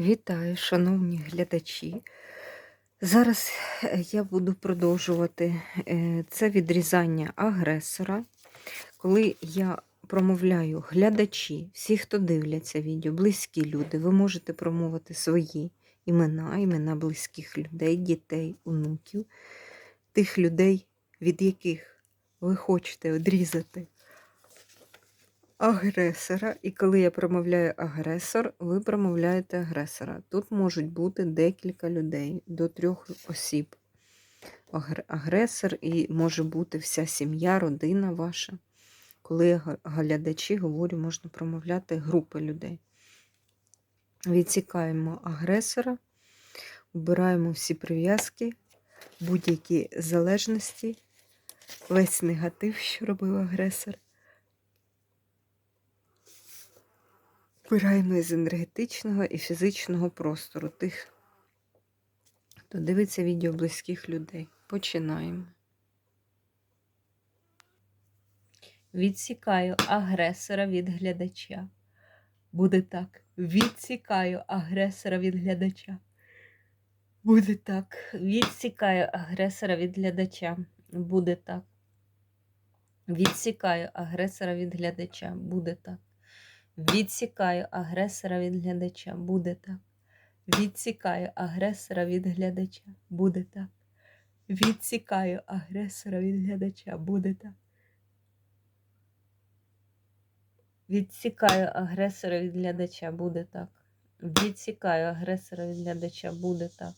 Вітаю, шановні глядачі. Зараз е, я буду продовжувати е, це відрізання агресора. Коли я промовляю глядачі, всі, хто дивляться відео, близькі люди, ви можете промовити свої імена, імена близьких людей, дітей, онуків, тих людей, від яких ви хочете відрізати агресора. І коли я промовляю агресор, ви промовляєте агресора. Тут можуть бути декілька людей, до трьох осіб. Агресор і може бути вся сім'я, родина ваша. Коли глядачі говорю, можна промовляти групи людей. Відсікаємо агресора, убираємо всі прив'язки, будь-які залежності, весь негатив, що робив агресор. Вбираємо із енергетичного і фізичного простору тих, хто дивиться відео близьких людей. Починаємо. Відсікаю агресора від глядача. Буде так. Відсікаю агресора від глядача. Буде так. Відсікаю агресора від глядача. Буде так. Відсікаю агресора від глядача. Буде так. Відсікаю агресора від глядача. Буде так. Відсікаю агресора від глядача. Буде так. Відсікаю агресора від глядача. Буде так. Відсікаю агресора від глядача, буде так. Відсікаю агресора від глядача, буде так.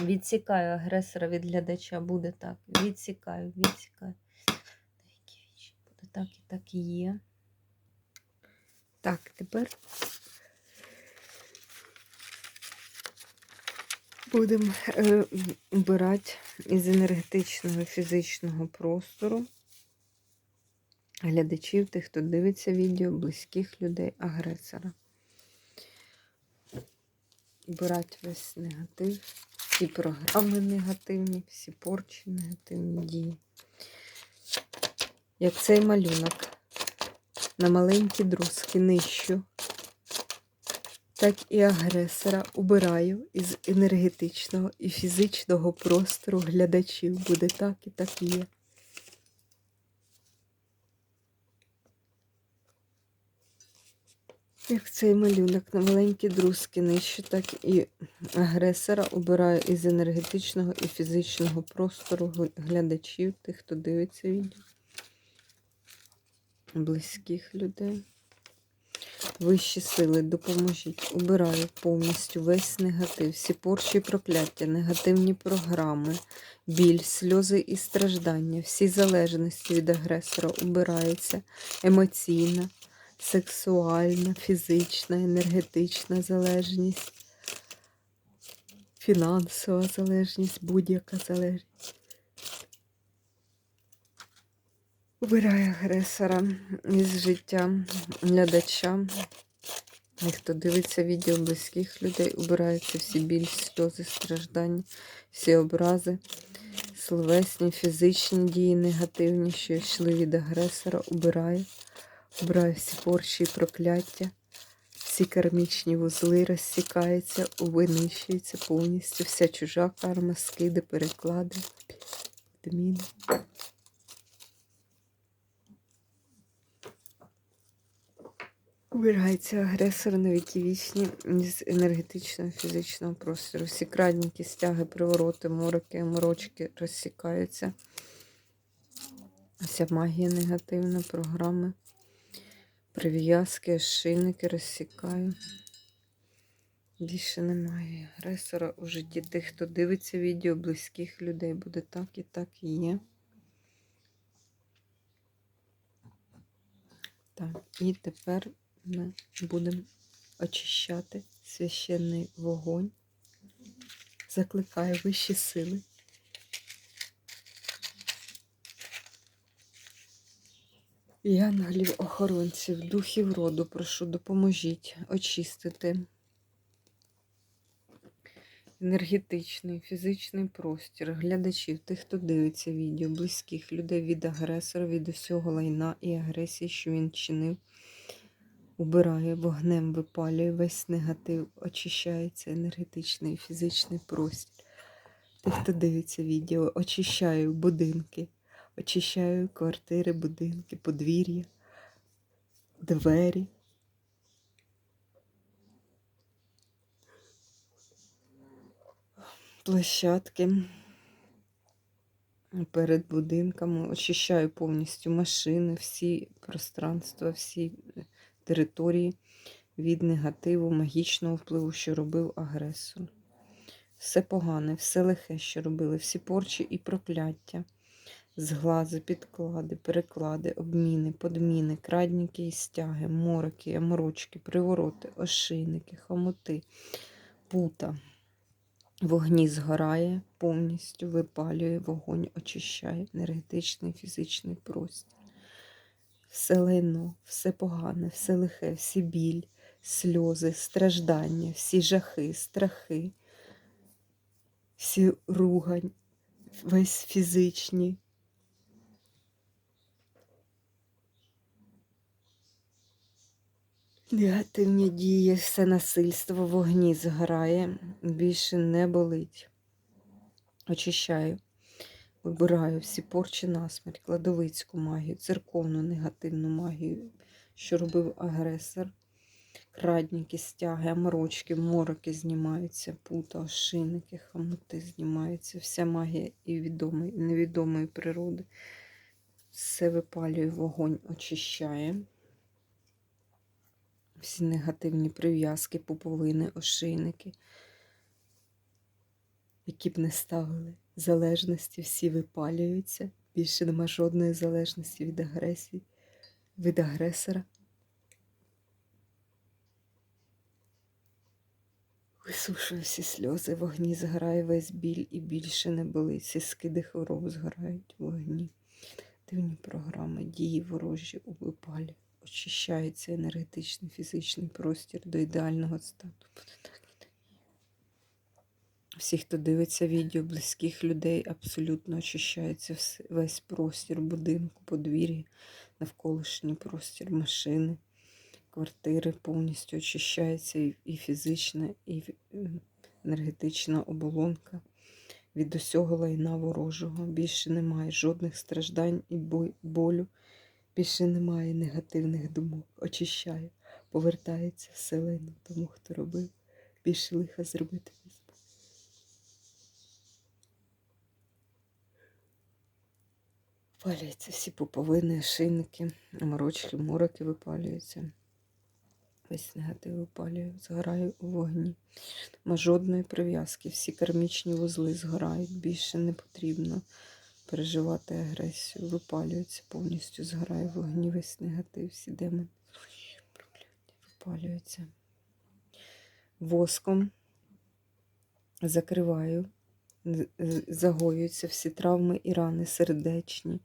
Відсікаю агресора від глядача, буде так. Відсікаю, відсікаю. Буде так і так і є. Так, тепер будемо е, обирати із енергетичного фізичного простору глядачів, тих, хто дивиться відео, близьких людей, агресора. Обирати весь негатив, всі програми негативні, всі порчі негативні дії. Як цей малюнок на маленькі друзки нищу, так і агресора убираю із енергетичного і фізичного простору глядачів. Буде так і так є. Як цей малюнок на маленькі друзки нищу, так і агресора убираю із енергетичного і фізичного простору глядачів, тих, хто дивиться відео, близьких людей. Вищі сили, допоможіть. Убираю повністю весь негатив, всі порчі прокляття, негативні програми, біль, сльози і страждання, всі залежності від агресора убираються, емоційна, сексуальна, фізична, енергетична залежність, фінансова залежність, будь-яка залежність. Убираю агресора із життя глядача. І хто дивиться відео близьких людей, убираються всі біль, сльози, страждання, всі образи, словесні, фізичні дії, негативні, що йшли від агресора, убираю. Убираю всі порчі і прокляття, всі кармічні вузли розсікаються, винищуються повністю, вся чужа карма, скиди, переклади, підміни. Убирається агресор на віки вічні з енергетичного фізичного простору. Всі крадніки, стяги, привороти, мороки, морочки розсікаються. Вся магія негативна, програми, прив'язки, ошейники розсікаю. Більше немає агресора у житті тих, хто дивиться відео близьких людей. Буде так і так і є. Так, і тепер ми будемо очищати священний вогонь. Закликаю вищі сили. І ангелів охоронців, духів роду, прошу, допоможіть очистити енергетичний, фізичний простір, глядачів, тих, хто дивиться відео, близьких людей від агресора, від усього лайна і агресії, що він чинив убирає вогнем, випалює весь негатив, очищається енергетичний і фізичний простір. Тих, хто дивиться відео, очищаю будинки, очищаю квартири, будинки, подвір'я, двері. Площадки перед будинками, очищаю повністю машини, всі пространства, всі території від негативу, магічного впливу, що робив агресор. Все погане, все лихе, що робили, всі порчі і прокляття, зглази, підклади, переклади, обміни, подміни, крадніки і стяги, мороки, аморочки, привороти, ошийники, хомути, пута. Вогні згорає повністю, випалює вогонь, очищає енергетичний, фізичний простір. Все лайно, все погане, все лихе, всі біль, сльози, страждання, всі жахи, страхи, всі ругань, весь фізичні. Негативні дії, все насильство, вогні згорає, більше не болить. Очищаю, вибираю всі порчі насмерть, кладовицьку магію, церковну негативну магію, що робив агресор. Крадніки, стяги, аморочки, мороки знімаються, пута, ошийники, хамути знімаються. Вся магія і відомої, і невідомої природи. Все випалює вогонь, очищає всі негативні прив'язки, пуповини, ошийники, які б не ставили. Залежності всі випалюються. Більше нема жодної залежності від агресії, від агресора. Висушую всі сльози, вогні згорає весь біль і більше не болить. Всі скиди хвороб згорають вогні. Дивні програми, дії ворожі у випалі очищається енергетичний фізичний простір до ідеального стану. Буде так і так. Всі, хто дивиться відео, близьких людей, абсолютно очищається весь простір будинку, подвір'я, навколишній простір машини, квартири повністю очищається і, фізична, і енергетична оболонка. Від усього лайна ворожого більше немає жодних страждань і болю. Більше немає негативних думок. Очищаю, повертається вселено тому, хто робив. Більше лиха зробити Випалюються всі пуповини, шийники, морочки, мороки випалюються. Весь негатив випалюю, згораю у вогні. Нема жодної прив'язки, всі кармічні вузли згорають, більше не потрібно переживати агресію, випалюється повністю, згорає вогні весь негатив, всі демони, випалюються. Воском закриваю, загоюються всі травми і рани сердечні,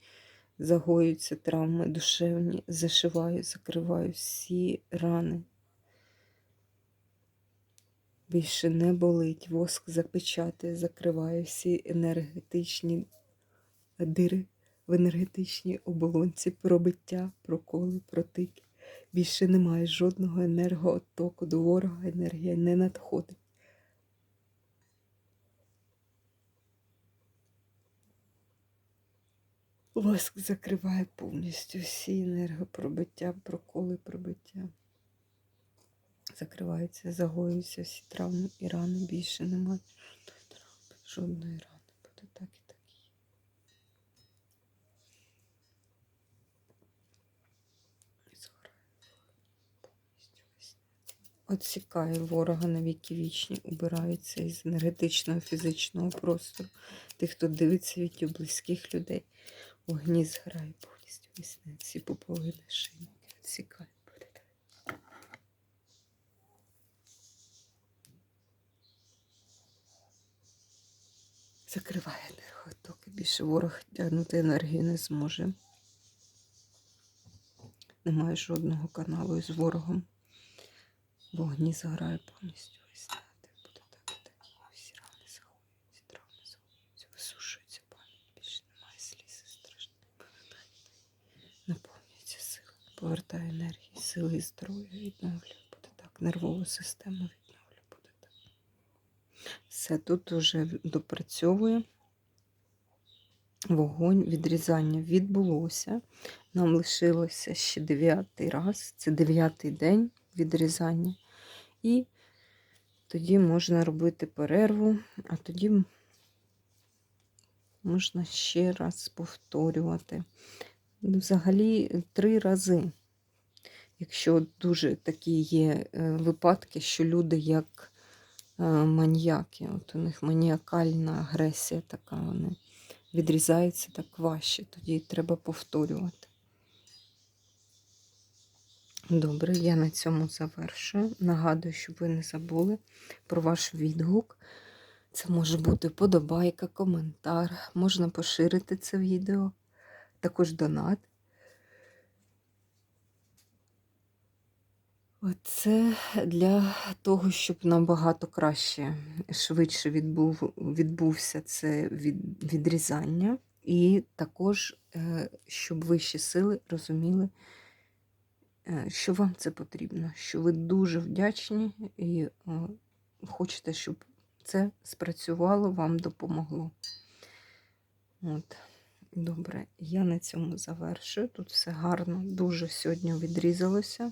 загоюються травми душевні, зашиваю, закриваю всі рани. Більше не болить, воск запечатає, закриває всі енергетичні дири в енергетичній оболонці, пробиття, проколи, протики. Більше немає жодного енергооттоку до ворога, енергія не надходить. Воск закриває повністю всі енергопробиття, проколи, пробиття. Закриваються, загоюються всі травми і рани. Більше немає жодної рани. Буде так і так. Отсікає ворога на віки вічні, убирається із енергетичного фізичного простору. Тих, хто дивиться відео близьких людей, вогні зграє повністю весни. Всі поповини шинки відсікає. Буде так. Закриває енерготоки. Більше ворог тягнути енергію не зможе. Немає жодного каналу із ворогом. Вогні заграє повністю весь негатив. Буде так і так. є. Всі рани заходять, травми заходять, висушується пам'ять. Більше немає сліз і страждань. Буде так і так. є. Наповнюється сила, повертає енергії, сили і здоров'я відновлю. Буде так. Нервову систему відновлю. Буде так. Все, тут уже допрацьовує. Вогонь відрізання відбулося. Нам лишилося ще дев'ятий раз. Це дев'ятий день відрізання. І тоді можна робити перерву, а тоді можна ще раз повторювати. Взагалі три рази. Якщо дуже такі є е, випадки, що люди як е, маніяки, от у них маніакальна агресія така, вони відрізаються так важче, тоді треба повторювати. Добре, я на цьому завершую. Нагадую, щоб ви не забули про ваш відгук. Це може бути подобайка, коментар, можна поширити це відео, також донат. Це для того, щоб набагато краще, швидше відбув, відбувся це від, відрізання, і також, е, щоб вищі сили розуміли, е, що вам це потрібно, що ви дуже вдячні і хочете, щоб це спрацювало, вам допомогло. От. Добре, я на цьому завершую. Тут все гарно, дуже сьогодні відрізалося.